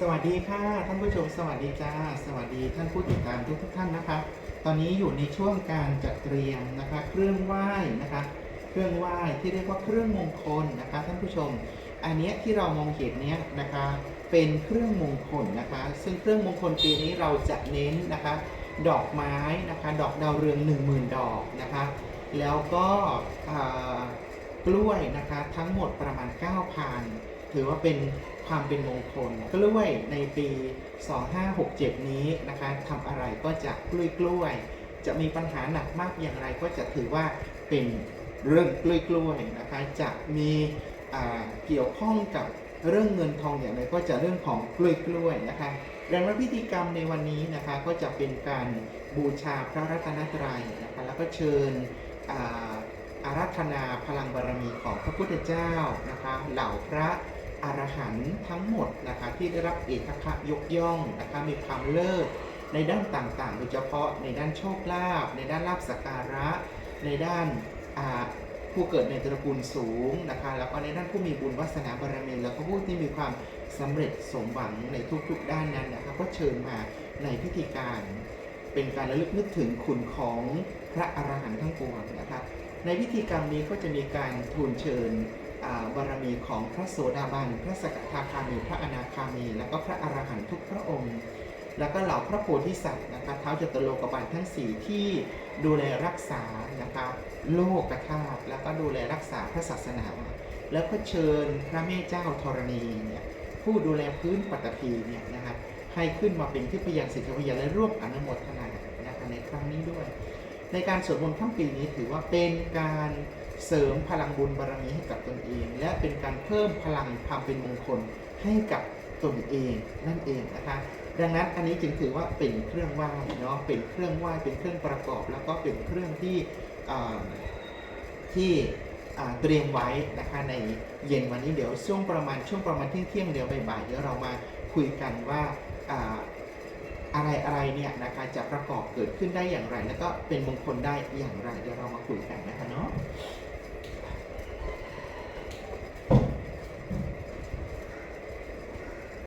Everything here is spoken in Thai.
สวัสดีค่ะ ท่านผู้ชมสวัสดีจ้า สวัสดีท่านผู้ติดตามทุกทุกท่านนะคะ ตอนนี้อยู่ในช่วงการจัดเตรียมนะคะเครื่องไหว้นะคะ เครื่องไหว้ที่เรียกว่าเครื่องมงคลนะคะ ท่านผู้ชม อันเนี้ยที่เรามองเห็นเนี้ยนะคะ เป็นเครื่องมงคลนะคะ ซึ่งเครื่องมงคลปีนี้เราจะเน้นนะคะ ดอกไม้นะคะ ดอกดาวเรือง 10,000 ดอกนะคะ แล้วก็กล้วยนะคะทั้งหมดประมาณ 9,000 ถือว่าเป็นความเป็นมงคลกล้วยในปี 2567 นี้นะคะทำอะไรก็จะกล้วยกล้วย จะมีปัญหาหนักมากอย่างไรก็จะถือว่าเป็นเรื่องกล้วยกล้วยนะคะจะมีเกี่ยวข้องกับเรื่องเงินทองอย่างไรก็จะเรื่องของกล้วยกล้วยนะคะดังนั้นพิธีกรรมในวันนี้นะคะก็จะเป็นการบูชาพระรัตนตรัยนะคะแล้วก็เชิญอาอาราธนาพลังบารมีของพระพุทธเจ้านะคะเหล่าพระ อรหันต์ทั้งหมดนะคะที่ได้รับเอกภยกย่องนะคะมีความเลิศในด้านต่างๆ โดยเฉพาะในด้านโชคลาภในด้านลาภสักการะ ในด้านผู้เกิดในตระกูลสูงนะคะแล้วก็ในด้านผู้มีบุญวาสนาบารมีแล้วก็ผู้ที่มีความสำเร็จสมหวังในทุกๆด้านนั้นนะคะก็เชิญมาในพิธีการเป็นการระลึกนึกถึงคุณของพระอรหันต์ทั้งปวงนะคะในพิธีกรรมนี้ก็จะมีการทูลเชิญ บารมีของพระโสดาบัน พระสกทาคามี พระอนาคามี แล้วก็พระอรหันต์ทุกพระองค์ แล้วก็เหล่าพระโพธิสัตว์นะคะเท้าจตุโลกบาลทั้งสี่ที่ดูแลรักษานะคะโลกธาตุแล้วก็ดูแลรักษาพระศาสนา แล้วก็เชิญพระแม่เจ้าธรณีเนี่ยผู้ดูแลพื้นปัตตภีเนี่ยนะคะให้ขึ้นมาเป็นที่พยานสิทธิพยานและร่วมอนุโมทนานะคะในครั้งนี้ด้วย ในการสวดมนต์ค่ำปีนี้ถือว่าเป็นการ เสริมพลังบุญบารมีให้กับตนเอง และเป็นการเพิ่มพลังความเป็นมงคลให้กับตนเองนั่นเองนะคะดังนั้นอันนี้จึงถือว่าเป็นเครื่องไหว้เนาะเป็นเครื่องไหว้เป็นเครื่องประกอบ แล้วก็เป็นเครื่องที่ที่เตรียมไว้นะคะในเย็นวันนี้เดี๋ยวช่วงประมาณช่วงประมาณเที่ยงเที่ยงเดี๋ยวบ่ายเดี๋ยวเรามาคุยกันว่าอ่าอะไรอะไรเนี่ยนะคะจะประกอบเกิดขึ้นได้อย่างไร แล้วก็เป็นมงคลได้อย่างไรเดี๋ยวเรามาคุยกันนะคะเนาะ